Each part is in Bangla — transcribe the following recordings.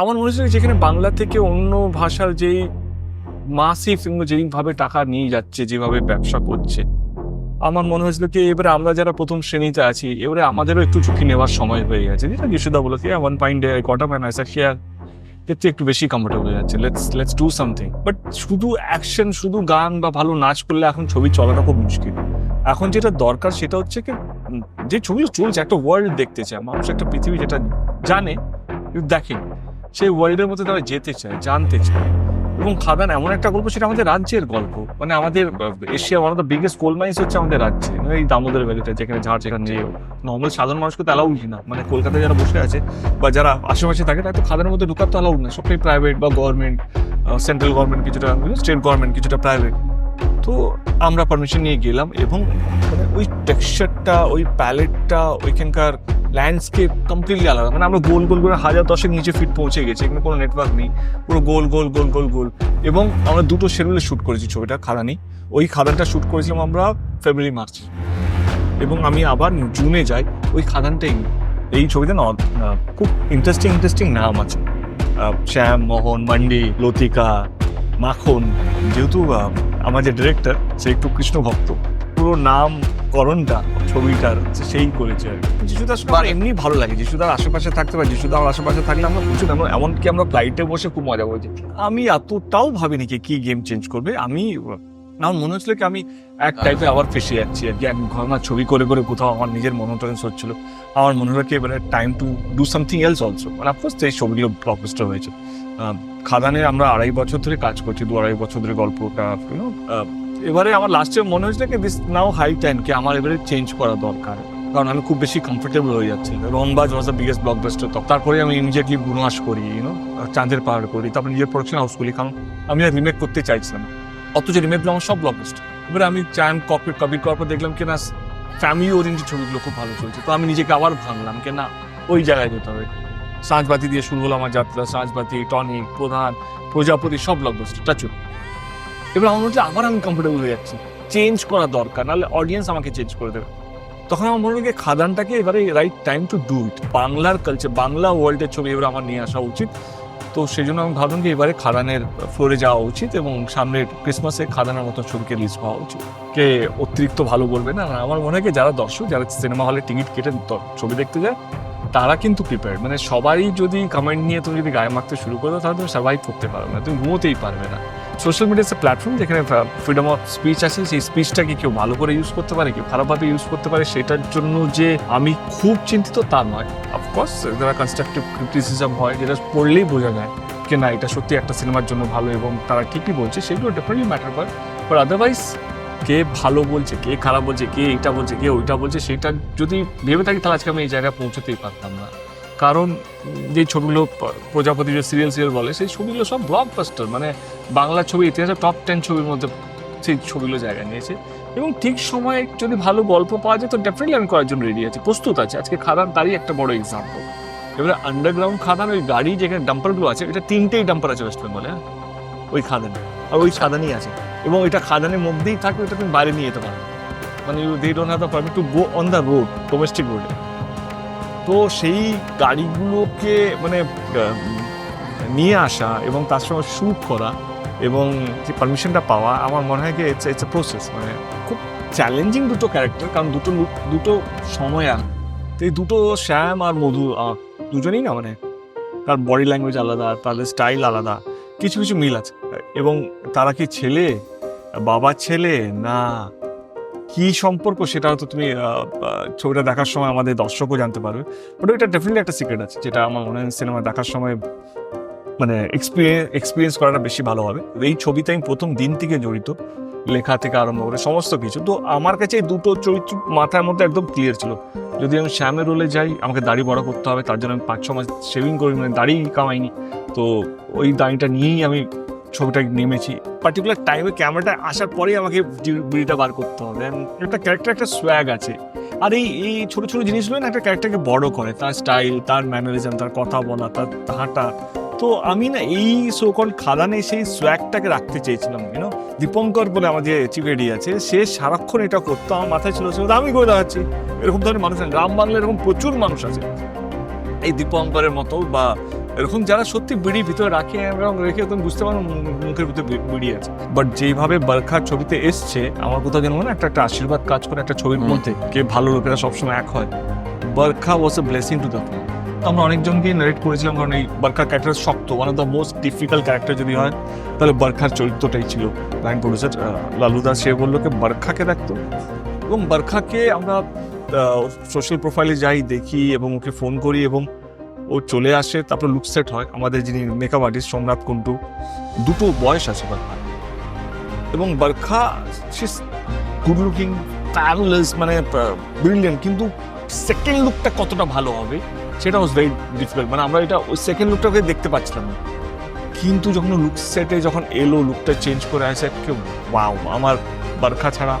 আমার মনে হচ্ছে যেখানে বাংলা থেকে অন্য ভাষার যেই মাসিভ যেইভাবে টাকা নিয়ে যাচ্ছে, যেভাবে ব্যবসা করছে, আমার মনে হয়েছিল কি এবারে আমরা যারা প্রথম শ্রেণীতে আছি, এবারে আমাদেরও একটু ঝুঁকি নেওয়ার সময় হয়ে গেছে। যেটা যশোদা বলো কি ওয়ান পয়েন্ট কটা ম্যান আছে শেয়ার থেকে একটু বেশি কমফোর্টেবল হয়ে যাচ্ছে। Let's let's do something but শুধু অ্যাকশন শুধু গান বা ভালো নাচ করলে এখন ছবি চলাটা খুব মুশকিল। এখন যেটা দরকার সেটা হচ্ছে কি যে ছবিগুলো চলছে, একটা ওয়ার্ল্ড দেখতে চায়। মানুষ একটা পৃথিবী যেটা জানে কিন্তু দেখে। সেই ওয়ার্ল্ডের মধ্যে তারা যেতে চায়, জানতে চায়। এবং খাদান এমন একটা গল্প, সেটা আমাদের রাজ্যের গল্প। মানে আমাদের Asia one of the biggest coal mines হচ্ছে আমাদের রাজ্যে। মানে এই দামোদর ভ্যালিতে যেখানে ঝাড় যেখানে যে নর্মাল সাধারণ মানুষকে তো অ্যালাউড না। মানে কলকাতায় যারা বসে আছে বা যারা আশেপাশে থাকে, তারা তো খাদানের মধ্যে ঢুকার তো অ্যালাউড না। সবটাই প্রাইভেট বা গভর্নমেন্ট সেন্ট্রাল গভর্নমেন্ট কিছুটা স্টেট গভর্নমেন্ট কিছুটা প্রাইভেট তো আমরা পারমিশন নিয়ে গেলাম এবং মানে ওই টেক্সচারটা ওই প্যালেটটা ওইখানকার ল্যান্ডস্কেপ কমপ্লিটলি আলাদা। মানে আমরা গোল গোল করে হাজার দশেক নিচে ফিট পৌঁছে গেছি, এখানে কোনো নেটওয়ার্ক নেই। পুরো গোল গোল গোল গোল গোল। এবং আমরা দুটো শেডিউলে শ্যুট করেছি ছবিটা, খাদানি। ওই খাদানটা শ্যুট করেছিলাম আমরা ফেব্রুয়ারি মার্চ এবং আমি আবার জুনে যাই, ওই খাদানটাই এই ছবিতে না খুব ইন্টারেস্টিং ইন্টারেস্টিং নাম আছে। শ্যাম, মোহন, মান্ডি, লতিকা, মাখন। যেহেতু আমার যে ডিরেক্টর সে একটু কৃষ্ণ ভক্ত। পুরো নাম করণটা ছবিটার সেই করেছে আর কি। যিশুদার সঙ্গে আমার এমনি ভালো লাগে। যিশুদার আশেপাশে থাকতে পারে যিশুদা আমার আশেপাশে থাকলে আমরা প্রচুর আমরা এমনকি আমরা ফ্লাইটে বসে খুব মজা করেছি। আমি এতটাও ভাবিনি কি গেম চেঞ্জ করবে। আমি আমার মনে হচ্ছিল কি আমি এক টাইপে আবার ফেসে যাচ্ছি আর কি। এক ঘটনা ছবি করে করে কোথাও আমার নিজের মনোটরেন্স হচ্ছিল। আমার মনে হলো কি এবারে time to do something else also মানে অফকোর্স এই ছবিগুলো ব্লকবাস্টার হয়েছে। খাদানে আমরা আড়াই বছর ধরে কাজ করছি, দু আড়াই বছর ধরে গল্পটা এবারে আমার লাস্টে মনে হয়েছিল কি দিস নাও হাই টাইম কি আমার এবারে চেঞ্জ করা দরকার। কারণ আমি খুব বেশি কমফোর্টেবল হয়ে যাচ্ছি। Ronbaaz was the biggest blockbuster তারপরে আমি ইমিডিয়েটলি বুনওয়াস করি ইউনো চাঁদের পাহাড় করি, তারপরে নিজের প্রোডাকশন হাউস করি কারণ আমি আর রিমেক করতে চাইছিলাম না। অথচ রিমেকগুলো আমার সব ব্লকবাস্টার এবারে আমি চান কপির কপির করার পর দেখলাম কি না ফ্যামিলি ওরিয়েন্টেড ছবিগুলো খুব ভালো চলছে। তো আমি নিজেকে আবার ভাঙলাম কি না, ওই জায়গায় যেতে হবে। সাঁঝবাতি দিয়ে শুরু হলো আমার যাত্রা সাঁঝবাতি টনিক প্রধান, প্রজাপতি, সব ব্লকবাস্টার টাচু এবার আমার মনে আবার আমি কমফোর্টেবল হয়ে যাচ্ছি। চেঞ্জ করা দরকার, নাহলে অডিয়েন্স আমাকে চেঞ্জ করে দেবে। তখন আমার মনে কি, খাদানটাকে এবারে right time to do it বাংলার কালচার বাংলা ওয়ার্ল্ডের ছবি এবার আমার নিয়ে আসা উচিত। তো সেই জন্য আমি ভাবলাম যে এবারে খাদানের ফ্লোরে যাওয়া উচিত এবং সামনের ক্রিসমাসে খাদানের মতো ছবিকে রিলিজ পাওয়া উচিত। কে অতিরিক্ত ভালো বলবে না আমার মনে হয় যারা দর্শক, যারা সিনেমা হলে টিকিট কেটে ছবি দেখতে যায়, তারা কিন্তু প্রিপেয়ার্ড মানে সবাই যদি কমেন্ট নিয়ে তুমি যদি গায়ে মাখতে শুরু করো, তাহলে তুমি সার্ভাইভ করতে পারবে না, তুমি ঘুমোতেই পারবে না। সোশ্যাল মিডিয়া প্ল্যাটফর্ম যেখানে ফ্রিডম অফ স্পিচ আছে, সেই স্পিচটাকে কেউ ভালো করে ইউজ করতে পারে, কেউ খারাপভাবে ইউজ করতে পারে, সেটার জন্য যে আমি খুব চিন্তিত তা নয়। অফকোর্স যারা কনস্ট্রাকটিভ ক্রিটিসিজম হয়, যেটা পড়লেই বোঝা যায় যে না, এটা সত্যি একটা সিনেমার জন্য ভালো এবং তারা ঠিকই বলছে, সেগুলো ডেফিনেটলি ম্যাটার করে বাট আদারওয়াইজ কে ভালো বলছে, কে খারাপ বলছে, কে এইটা বলছে, কে ওইটা বলছে, সেটা যদি ভেবে থাকি, তাহলে আজকে আমি এই জায়গায় পৌঁছতেই পারতাম না। কারণ, যে ছবিগুলো প্রজাপতি যে সিরিয়াল সিরিয়াল বলে, সেই ছবিগুলো সব ব্লকবাস্টার মানে বাংলা ছবি ইতিহাসে টপ টেন ছবির মধ্যে সেই ছবিগুলো জায়গা নিয়েছে। এবং ঠিক সময়ে যদি ভালো গল্প পাওয়া যায়, তো ডেফিনেটলি আমি করার জন্য রেডি আছি। প্রস্তুত আছে। আজকে খাদান তারই একটা বড় এক্সাম্পল এবারে আন্ডারগ্রাউন্ড খাদান, ওই গাড়ি যেখানে ডাম্পারগুলো আছে, এটা তিনটেই ডাম্পার আছে ওয়েস্ট বেঙ্গলে হ্যাঁ? ওই খাদানে। আর ওই খাদানই আছে। এবং এটা খাদানের মধ্যেই থাকবে এটা তুমি বাইরে নিয়ে যেতে পারো। মানে you they don't have the permit to go on the road domestic রোডে তো সেই গাড়িগুলোকে মানে নিয়ে আসা এবং তার সঙ্গে শ্যুট করা এবং যে পারমিশনটা পাওয়া আমার মনে হয় কি ইটস ইটস এ প্রসেস মানে খুব চ্যালেঞ্জিং দুটো ক্যারেক্টার কারণ দুটো দুটো সময় আর। তো এই দুটো শ্যাম আর মধু দুজনেই না মানে তার বডি ল্যাঙ্গুয়েজ আলাদা তাদের স্টাইল আলাদা কিছু কিছু মিল আছে। এবং তারা কি ছেলে? বাবার ছেলে? না। কি সম্পর্ক সেটা হয়তো তুমি ছবিটা দেখার সময় আমাদের দর্শকও জানতে পারবে। বাট ওইটা ডেফিনেটলি একটা সিক্রেট আছে যেটা আমার মনে হয় সিনেমা দেখার সময় মানে এক্সপিরিয়েন্স এক্সপিরিয়েন্স করাটা বেশি ভালো হবে। এই ছবিতে আমি প্রথম দিন থেকে জড়িত, লেখা থেকে আরম্ভ করে সমস্ত কিছু। তো আমার কাছে এই দুটো চরিত্র মাথার মধ্যে একদম ক্লিয়ার ছিল। যদি আমি শ্যামের রোলে যাই, আমাকে দাড়ি বড় করতে হবে, তার জন্য আমি পাঁচ, ছ মাস শেভিং করি মানে দাড়ি কামাইনি। তো ওই দাড়িটা নিয়েই আমি ছবিটা নেমেছি। পার্টিকুলার টাইমে ক্যামেরাটা আসার পরেই আমাকে বিড়িটা বার করতে হবে। একটা ক্যারেক্টার একটা সোয়াগ আছে। আর এই এই ছোটো ছোটো জিনিসগুলো না একটা ক্যারেক্টারকে বড় করে। তার স্টাইল তার ম্যানারিজম তার কথা বলা, তার হাঁটা তো আমি না এই সোকল খাদানে সেই সোয়াগটাকে রাখতে চেয়েছিলাম ইউনো দীপঙ্কর বলে আমার যে চিফ এডি আছে সে সারাক্ষণ এটা করতো আমার মাথায় ছিল ছিল আমি করে দেখাচ্ছি এরকম ধরনের মানুষ আছে গ্রাম বাংলায় এরকম প্রচুর মানুষ আছে। এই দীপঙ্করের মতো বা এরকম যারা সত্যি বিড়ি ভিতরে রাখে এবং রেখে তুমি বুঝতে পারো মুখের ভিতরে বিড়ি আছে। বাট যেভাবে বারখার ছবিতে এসছে আমার কোথাও যেন মনে হয় একটা একটা আশীর্বাদ কাজ করে একটা ছবির মধ্যে কে ভালো লোকেরা সবসময় এক হয়। Barkha was a blessing to the film আমরা অনেকজনকে নারেট করেছিলাম কারণ এই বারখার ক্যারেক্টার শক্ত one of the most difficult character যদি হয়, তাহলে বার্খার চরিত্রটাই ছিল। লাইন প্রডিউসার লালু দাস, সে বলল কি বারখাকে দেখতো এবং বার্খাকে আমরা সোশ্যাল প্রোফাইলে যাই, দেখি এবং ওকে ফোন করি এবং ও চলে আসে, তারপর লুক সেট হয়। আমাদের যিনি মেকআপ আর্টিস্ট সোমনাথ কুন্টু, দুটো বয়স আছে বারখা এবং বারখা গুড লুকিং প্যারলেস মানে ব্রিলিয়েন্ট কিন্তু সেকেন্ড লুকটা কতটা ভালো হবে? সেটা ওয়াজ ভেরি ডিফিকাল্ট মানে আমরা এটা ওই সেকেন্ড লুকটাকে দেখতে পাচ্ছিলাম না। কিন্তু যখন লুক সেটে যখন এলো লুকটা চেঞ্জ করে আসে কেউ ওয়াও আমার বারখা ছাড়া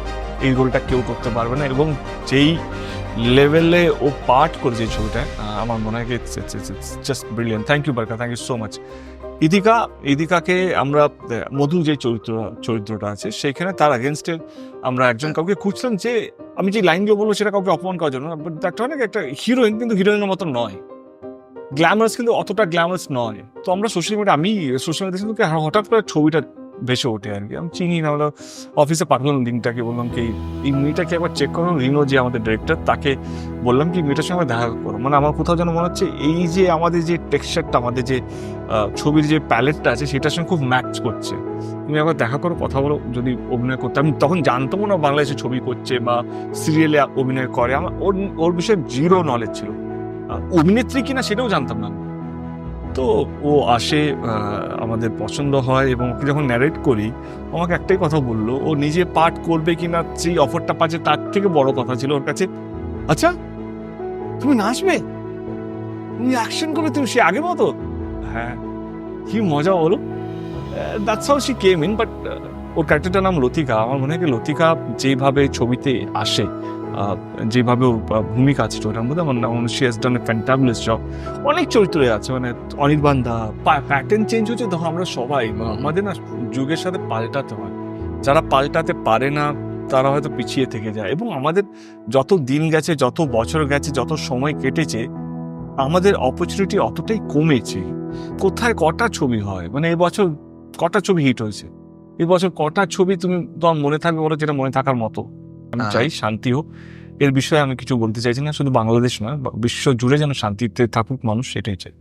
এই রোলটা কেউ করতে পারবে না। এবং যেই লেভেলে ও পার্ট করেছে ছবিটা আমার মনে হয় just brilliant thank you Barkha thank you so much Idika, ইদিকাকে আমরা মধু যে চরিত্র, চরিত্রটা আছে সেখানে তার আগেনস্টে আমরা একজন কাউকে খুঁজছিলাম যে, আমি যে লাইনগুলো বলব সেটা কাউকে অপমান করার জন্য একটা অনেক একটা হিরোইন কিন্তু হিরোইনের মতো নয়। গ্ল্যামারাস কিন্তু অতটা গ্ল্যামারাস নয়। তো আমরা সোশ্যাল মিডিয়া আমি সোশ্যাল মিডিয়া হঠাৎ করে ছবিটা ভেসে ওঠে আর কি। আমি চিনি না আমরা অফিসে পাঠালাম লিঙ্কটাকে, বললাম কি, এই মেয়েটাকে একবার চেক করো, রিনো যে আমাদের ডিরেক্টর তাকে বললাম কি, মেয়েটার সঙ্গে দেখা করো। মানে আমার কোথাও যেন মনে হচ্ছে এই যে আমাদের যে টেক্সচারটা আমাদের যে ছবির যে প্যালেটটা আছে, সেটার সঙ্গে খুব ম্যাচ করছে। তুমি একবার দেখা করো, কথা বলো, যদি অভিনয় করতে। আমি তখন জানতামও না বাংলাদেশে ছবি করছে বা সিরিয়ালে অভিনয় করে। আমার ওর ওর বিষয়ে জিরো নলেজ ছিল। অভিনেত্রী কিনা সেটাও জানতাম না। তো ও আসে আমাদের পছন্দ হয় এবং ওকে যখন ন্যারেট করি আমাকে একটাই কথা বলল, ও নিজে পাঠ করবে কিনা সেই অফারটা পাচ্ছে তার থেকে বড় কথা ছিল ওর কাছে আচ্ছা তুমি নাচবে? তুমি অ্যাকশন করবে? তুমি সে আগের মতো? হ্যাঁ কি মজা বলো। That's how she came in but ওর ক্যারেক্টারটার নাম লতিকা। আমার মনে হয় লতিকা যেভাবে ছবিতে আসে যেভাবে ভূমিকা আছে ওটার মধ্যে আমার মনে she has done a fantabulous job অনেক চরিত্রে আছে মানে অনির্বাণ দা প্যাটার্ন চেঞ্জ হচ্ছে তখন আমরা সবাই মানে আমাদের না যুগের সাথে পাল্টাতে হয়। যারা পাল্টাতে পারে না তারা হয়তো পিছিয়ে থেকে যায়। এবং আমাদের যত দিন গেছে যত বছর গেছে যত সময় কেটেছে আমাদের অপরচুনিটি অতটাই কমেছে। কোথায় কটা ছবি হয়? মানে এবছর কটা ছবি হিট হয়েছে? এবছর কটা ছবি তুমি তোমার মনে থাকবে বলো যেটা মনে থাকার মতো? আমি। চাই শান্তি হোক এর বিষয়ে আমি কিছু বলতে চাইছি না শুধু বাংলাদেশ নয় বিশ্ব জুড়ে যেন শান্তিতে থাকুক মানুষ সেটাই চাই